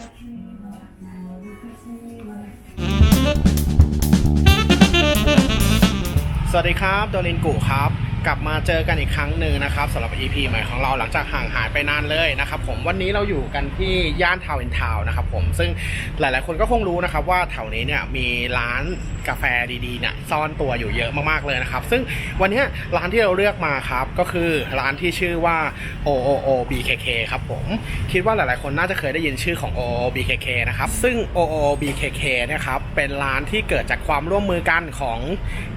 สวัสดีครับโดลินกุครับ กลับมาเจอกันอีกครั้งหนึ่งนะครับสำหรับ EP ใหม่ของเราหลังจากห่างหายไปนานเลยนะครับผมวันนี้เราอยู่กันที่ย่านทาวน์อินทาวน์นะครับผมซึ่งหลายๆ คนก็คงรู้นะครับว่าแถวนี้เนี่ยมีร้านกาแฟดีๆเนี่ยซ่อนตัวอยู่เยอะมากๆเลยนะครับ ซึ่งวันนี้ร้านที่เราเลือกมาครับก็คือร้านที่ชื่อว่า OOO BKK ครับผมคิดว่าหลายๆ คนน่าจะเคยได้ยินชื่อของ OOO BKK นะครับซึ่ง OOO BKK เนี่ยครับเป็นร้านที่เกิดจากความร่วมมือกันของ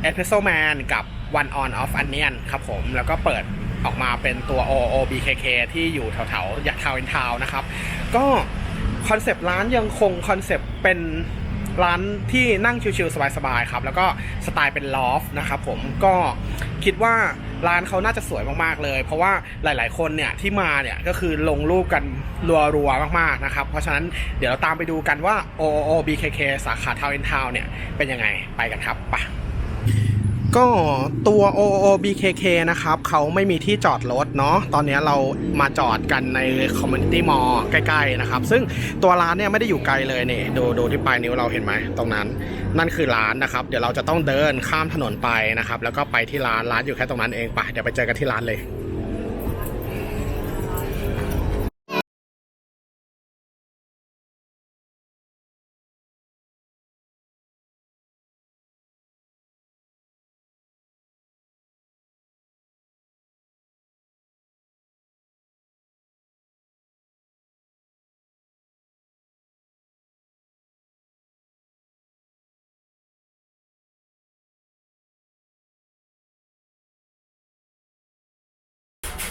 Espresso Man กับ One On Off Onion ครับผมแล้วก็เปิดออกมาเป็นตัว OO BKK ที่อยู่แถวๆยะทาวน์อินทาวน์นะครับ ก็คอนเซปต์ร้านยังคงคอนเซปต์เป็นร้านที่นั่งชิลๆสบายๆครับ แล้วก็สไตล์เป็นลอฟนะครับผมก็คิดว่าร้านเขาน่าจะสวยมากๆเลย เพราะว่าหลายๆคนเนี่ยที่มาเนี่ยก็คือลงรูปกันรัวๆมากๆนะครับ เพราะฉะนั้นเดี๋ยวเราตามไปดูกันว่า OO BKK สาขาทาวน์อินทาวน์เนี่ยเป็นยังไงไปกันครับไป ก็ตัว OOBKK นะครับเขาไม่มีที่จอดรถเนาะตอนนี้เรามาจอดกันใน Community Mall ใกล้ ๆ นะครับ ซึ่งตัวร้านเนี่ยไม่ได้อยู่ไกลเลยเนี่ยดูดูที่ปลายนิ้วเราเห็นไหมตรงนั้น นั่นคือร้านนะครับ เดี๋ยวเราจะต้องเดินข้ามถนนไปนะครับ แล้วก็ไปที่ร้านร้านอยู่แค่ตรงนั้นเองไปเดี๋ยวไปเจอกันที่ร้านเลย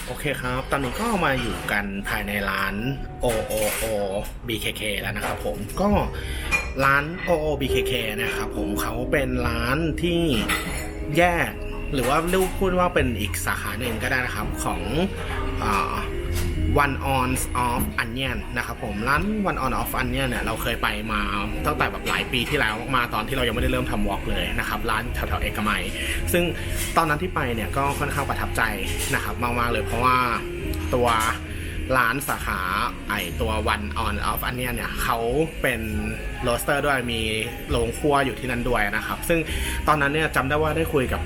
โอเคครับ ตอนนี้ก็มาอยู่กันภายในร้าน OOO BKK แล้วนะครับผม ก็ร้าน OO BKK นะครับผมเขาเป็นร้านที่แยก หรือว่าเรียกพูดว่าเป็นอีกสาขาหนึ่งก็ได้นะครับของอ่า One on of Onion นะครับผมร้าน One on of Onion เนี่ยเราเคยไปมาตั้งแต่แบบหลายปีที่แล้วมาตอนที่เรายังไม่ได้เริ่มทำวอล์กเลยนะครับร้านแถวๆเอกมัย ซึ่งตอนนั้นที่ไปเนี่ยก็ค่อนข้างประทับใจนะครับมากๆเลยเพราะว่าตัวร้านสาขาไอตัว One on of Onion เนี่ยเขาเป็นโรสเตอร์ด้วยมีโรงครัวอยู่ที่นั่นด้วยนะครับ ซึ่งตอนนั้นเนี่ยจำได้ว่าได้คุยกับ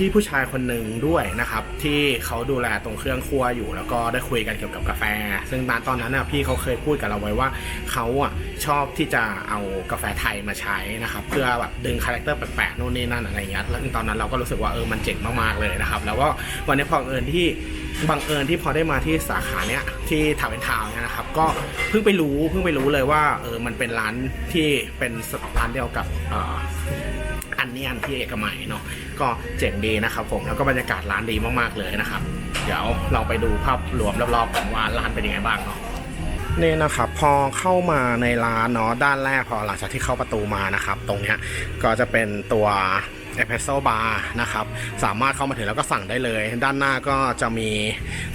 พี่ผู้ชายคนหนึ่งด้วยนะครับ ที่เขาดูแลตรงเครื่องครัวอยู่ แล้วก็ได้คุยกันเกี่ยวกับกาแฟ ซึ่งตอนนั้นนะพี่เขาเคยพูดกับเราไว้ว่าเขาอะชอบที่จะเอากาแฟไทยมาใช้นะครับ เพื่อแบบดึงคาแรคเตอร์แปลกๆโน่นนี่นั่นอะไรเงี้ยแล้วตอนนั้นเราก็รู้สึกว่าเออมันเจ๋งมากๆเลยนะครับ แล้วก็วันนี้พอเอิญที่บังเอิญที่พอได้มาที่สาขาเนี้ยที่ทาวน์เอ็นทาวน์เนี่ยนะครับ ก็เพิ่งไปรู้เพิ่งไปรู้เลยว่าเออมันเป็นร้านที่เป็นร้านเดียวกับ อันเนียนที่เอกมัยเนาะก็เจ๋งดีนะครับผมแล้วก็บรรยากาศร้านดีมากๆเลยนะครับ เดี๋ยวเราไปดูภาพรวมรอบๆกันว่าร้านเป็นยังไงบ้างเนาะนี่นะครับพอเข้ามาในร้านเนาะด้านแรกพอหลังจากที่เข้าประตูมานะครับ ตรงเนี้ยก็จะเป็นตัวเอสเ e รสโซบาร์นะครับ สามารถเข้ามาถึงแล้วก็สั่งได้เลย ด้านหน้าก็จะมี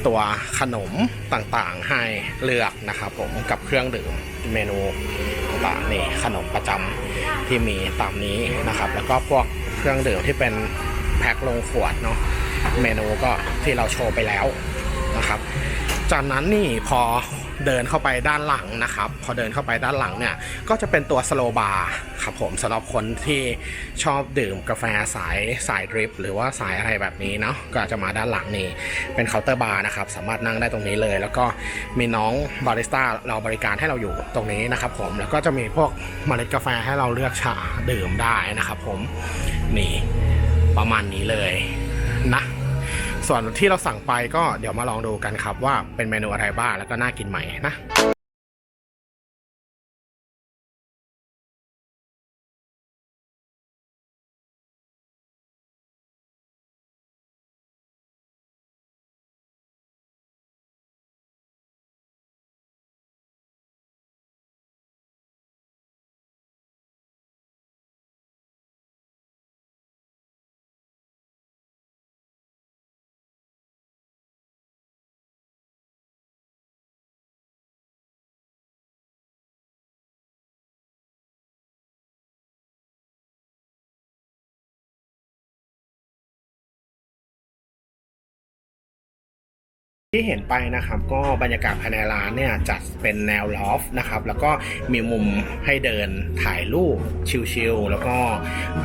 ตัวขนมต่างๆให้เลือกนะครับผมกับเครื่องดื่ม เมนูต่างๆนี่ขนมประจำที่มีตามนี้นะครับ แล้วก็พวกเครื่องดื่มที่เป็นแพ็คลงขวดเนาะเมนูก็ที่เราโชว์ไปแล้วนะครับ จากนั้นนี่พอ เดินเข้าไปด้านหลังนะครับ พอเดินเข้าไปด้านหลังเนี่ยก็จะเป็นตัวสโลบาร์ครับผมสำหรับคนที่ชอบดื่มกาแฟสายสายดริปหรือว่าสายอะไรแบบนี้เนาะก็จะมาด้านหลังนี่เป็นเคาน์เตอร์บาร์นะครับสามารถนั่งได้ตรงนี้เลย แล้วก็มีน้องบาริสต้าเราบริการให้เราอยู่ตรงนี้นะครับผมแล้วก็จะมีพวกเมล็ดกาแฟให้เราเลือกชาดื่มได้นะครับผมนี่ประมาณนี้เลยนะ ส่วนที่เราสั่งไปก็เดี๋ยวมาลองดูกันครับว่าเป็นเมนูอะไรบ้างแล้วก็น่ากินไหมนะ ที่เห็นไปนะครับก็บรรยากาศภายในร้านเนี่ยจัดเป็นแนวลอฟนะครับแล้วก็มีมุมให้เดินถ่ายรูปชิลๆแล้วก็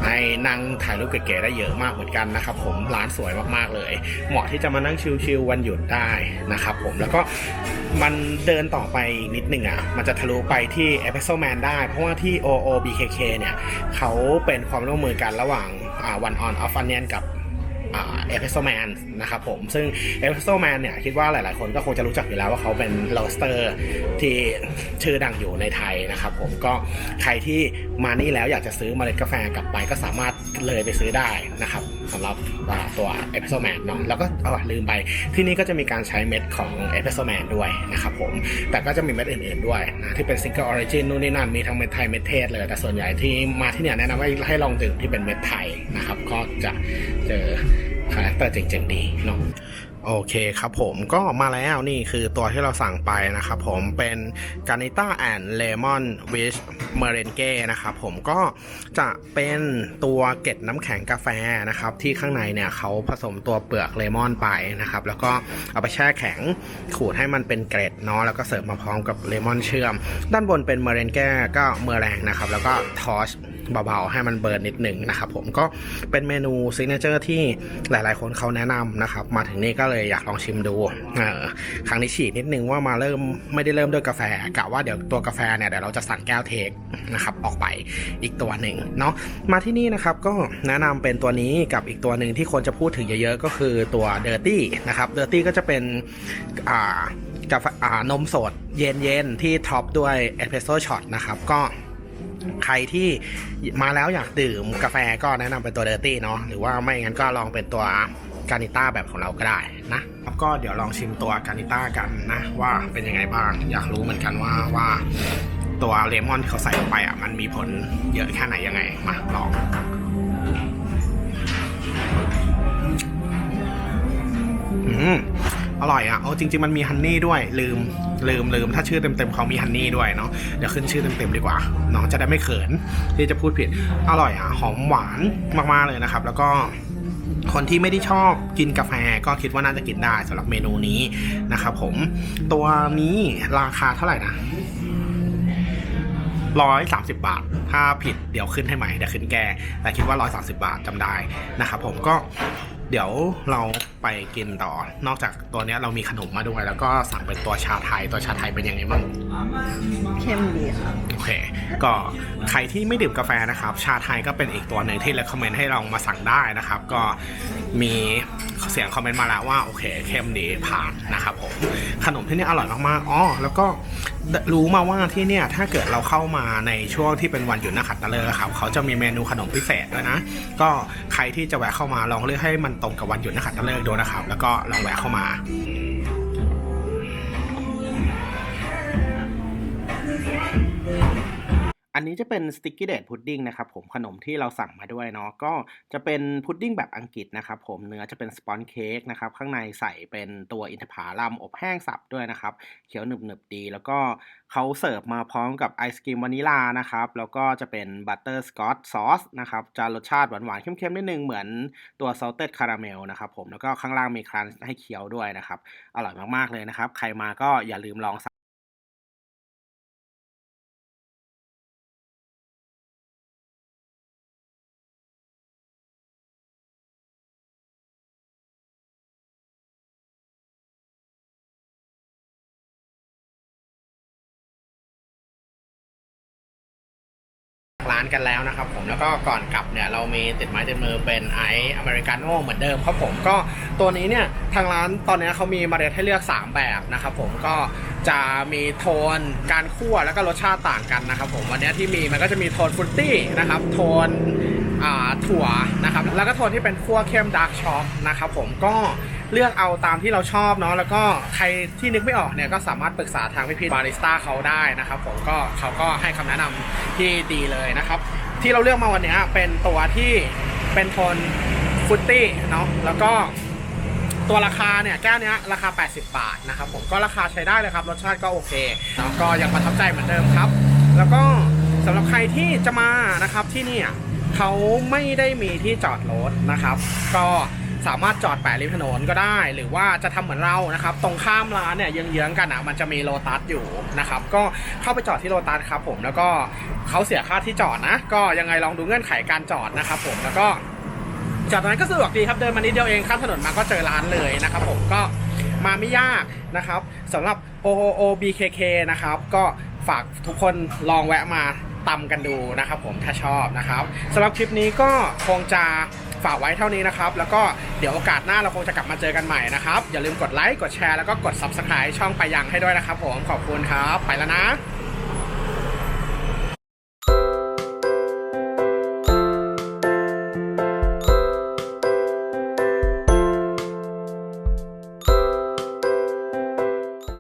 ให้นั่งถ่ายรูปเก๋ๆได้เยอะมากเหมือนกันนะครับผมร้านสวยมากๆเลย เหมาะที่จะมานั่งชิลๆวันหยุดได้นะครับผมแล้วก็มันเดินต่อไปอีกนิดหนึ่งอะมันจะทะลุไปที่ e p i s o Man ได้ เพราะว่าที่ OOBKK เนี่ยเขาเป็นความร่วมมือกันระหว่างอ่า One On Off Onion กับ เอพิโซแมนนะครับผมซึ่งเอพิโซแมนเนี่ยคิดว่าหลาย ๆ คนก็คงจะรู้จักอยู่แล้วว่าเขาเป็นลอสเตอร์ที่ชื่อดังอยู่ในไทยนะครับผมก็ใครที่มานี่แล้วอยากจะซื้อเมล็ดกาแฟกลับไปก็สามารถเลยไปซื้อได้นะครับ สำหรับตัวเอพิโซแมนเนาะแล้วก็เออลืมไปที่นี่ก็จะมีการใช้เม็ดของเอพิโซแมนด้วยนะครับผม แต่ก็จะมีเม็ดอื่นๆด้วยนะที่เป็นซิงเกิลออริจินนู่นนี่นั่นมีทั้งเม็ดไทยเม็ดเทศเลย แต่ส่วนใหญ่ที่มาที่เนี่ยแนะนำให้ให้ลองดื่มที่เป็นเม็ดไทยนะครับก็จะเจอคาแรคเตอร์เจ๋งๆดีเนาะ โอเคครับผมก็มาแล้วนี่คือตัวที่เราสั่งไปนะครับผมเป็นกานิต้าแอนเลมอนวิชเมเรนเก้นะครับผมก็จะเป็นตัวเกล็ดน้ำแข็งกาแฟนะครับที่ข้างในเนี่ยเขาผสมตัวเปลือกเลมอนไปนะครับแล้วก็เอาไปแช่แข็งขูดให้มันเป็นเกล็ดเนาะแล้วก็เสิร์ฟมาพร้อมกับเลมอนเชื่อม ด้านบนเป็นเมเรนเก้ก็เมอแรงนะครับแล้วก็ทอช เบาๆ ให้มันเบิร์นนิดหนึ่งนะครับผมก็เป็นเมนูซิกเนเจอร์ที่หลายๆคนเขาแนะนำนะครับ มาถึงนี่ก็เลยอยากลองชิมดูออครั้งนี้ฉีดนิดนึงว่ามาเริ่มไม่ได้เริ่มด้วยกาแฟกะว่าเดี๋ยวตัวกาแฟเนี่ยเดี๋ยวเราจะสั่งแก้วเทคนะครับออกไปอีกตัวหนึ่งเนาะมาที่นี่นะครับก็แนะนำเป็นตัวนี้กับอีกตัวหนึ่งที่คนจะพูดถึงเยอะๆ ก็คือตัวเดอร์ตี้นะครับเดอร์ตี้ก็จะเป็นอ่ากาแฟอานมสดเย็นๆ ที่ท็อปด้วยเอสเปรสโซ่ช็อตนะครับก็ ใครที่มาแล้วอยากดื่มกาแฟก็แนะนำเป็นตัวเดอร์ตี้เนาะหรือว่าไม่งั้นก็ลองเป็นตัวกานิต้าแบบของเราก็ได้นะครับก็เดี๋ยวลองชิมตัวกานิต้ากันนะว่าเป็นยังไงบ้าง อยากรู้เหมือนกันว่าว่าตัวเลมอนที่เขาใส่ลงไปอะมันมีผลเยอะแค่ไหนยังไงมาลองอืม อร่อยอะเอาจริง ๆ มันมีฮันนี่ด้วย ลืมลืมลืมถ้าชื่อเต็มๆเขามีฮันนี่ด้วยเนาะเดี๋ยวขึ้นชื่อเต็มๆดีกว่าน้องจะได้ไม่เขินที่จะพูดผิดอร่อยอะหอมหวานมากๆเลยนะครับ แล้วก็คนที่ไม่ได้ชอบกินกาแฟก็คิดว่าน่าจะกินได้สำหรับเมนูนี้นะครับผมตัวนี้ราคาเท่าไหร่นะร้อยสามสิบาท ถ้าผิดเดี๋ยวขึ้นให้ใหม่เดี๋ยวขึ้นแกแต่คิดว่าร้อยสาสิบาทจำได้นะครับผมก็เดี๋ยวเราไปกินต่อ นอกจากตัวเนี้ยเรามีขนมมาด้วย แล้วก็สั่งเป็นตัวชาไทย ตัวชาไทยเป็นยังไงบ้าง เข้มดีครับโอเค ก็ใครที่ไม่ดื่มกาแฟนะครับ ชาไทยก็เป็นอีกตัวหนึ่งที่ recommend ให้ลองมาสั่งได้นะครับ ก็มีเสียงคอมเมนต์มาแล้วว่าโอเคเข้มดีผ่านนะครับผม ขนมที่นี่อร่อยมากๆอ๋อแล้วก็รู้มาว่าที่เนี่ยถ้าเกิดเราเข้ามาในช่วงที่เป็นวันหยุดนักขัตฤกษ์อะครับเขาจะมีเมนูขนมพิเศษด้วยนะ ก็ใครที่จะแวะเข้ามาลองเลือกให้มันตรงกับวันหยุดนักขัตฤกษ์ดูนะครับ แล้วก็ลองแวะเข้ามา อันนี้จะเป็นสติกกี้เด d พุดดิ้งนะครับผมขนมที่เราสั่งมาด้วยเนาะก็จะเป็นพุดดิ้งแบบอังกฤษนะครับผมเนื้อจะเป็นสปอนเค้กนะครับข้างในใส่เป็นตัวอินทผลัมอบแห้งสับด้วยนะครับเคี้ยวหนึบๆดี แล้วก็เขาเสิร์ฟมาพร้อมกับไอศกรีมวานิลานะครับแล้วก็จะเป็นบัตเตอร์สกอตซอสนะครับจะรสชาติหวานๆเข้มๆนิดนึงเหมือนตัวซอลเต็ดคาราเมลนะครับผมแล้วก็ข้างล่างมีครันให้เคี้ยวด้วยนะครับอร่อยมากๆเลยนะครับ ใครมาก็อย่าลืมลอง ร้านกันแล้วนะครับผมแล้วก็ก่อนกลับเนี่ยเรามีติดไม้ติดมือเป็นไอซ์อเมริกาโน่เหมือนเดิมครับผมก็ตัวนี้เนี่ยทางร้านตอนนี้เขามีเมล็ดให้เลือก 3 แบบนะครับผมก็จะมีโทนการคั่วแล้วก็รสชาติต่างกันนะครับผมวันนี้ที่มีมันก็จะมีโทนฟรุตตี้นะครับโทนถั่วนะครับแล้วก็โทนที่เป็นคั่วเข้มดาร์กช็อกนะครับผมก็ เลือกเอาตามที่เราชอบเนาะแล้วก็ใครที่นึกไม่ออกเนี่ยก็สามารถปรึกษาทางพี่ๆบาริสต้าเขาได้นะครับผมก็เขาก็ให้คำแนะนำที่ดีเลยนะครับ ที่เราเลือกมาวันนี้เป็นตัวที่เป็นโทนฟุตตี้เนาะแล้วก็ตัวราคาเนี่ยแก้วเนี้ยราคา 80 บาทนะครับผมก็ราคาใช้ได้เลยครับ รสชาติก็โอเคแล้วก็ยังประทับใจเหมือนเดิมครับ แล้วก็สำหรับใครที่จะมานะครับที่นี่เขาไม่ได้มีที่จอดรถนะครับ ก็ สามารถจอดแปะริมถนนก็ได้ หรือว่าจะทำเหมือนเรานะครับ ตรงข้ามร้านเนี่ยเยื้องๆกันอะมันจะมีโลตัสอยู่นะครับ ก็เข้าไปจอดที่โลตัสครับผมแล้วก็เขาเสียค่าที่จอดนะ ก็ยังไงลองดูเงื่อนไขการจอดนะครับผมแล้วก็จากนั้นก็สะดวกดีครับเดินมานิดเดียวเองข้ามถนนมาก็เจอร้านเลยนะครับผมก็มาไม่ยากนะครับสำหรับ OOO BKK นะครับ ก็ฝากทุกคนลองแวะมาตำกันดูนะครับผมถ้าชอบนะครับสำหรับคลิปนี้ก็คงจะ ฝากไว้เท่านี้นะครับ แล้วก็เดี๋ยวโอกาสหน้าเราคงจะกลับมาเจอกันใหม่นะครับ อย่าลืมกดไลค์กดแชร์แล้วก็กด Subscribe ช่องไปยังให้ด้วยนะครับผมขอบคุณครับ ไปแล้วนะ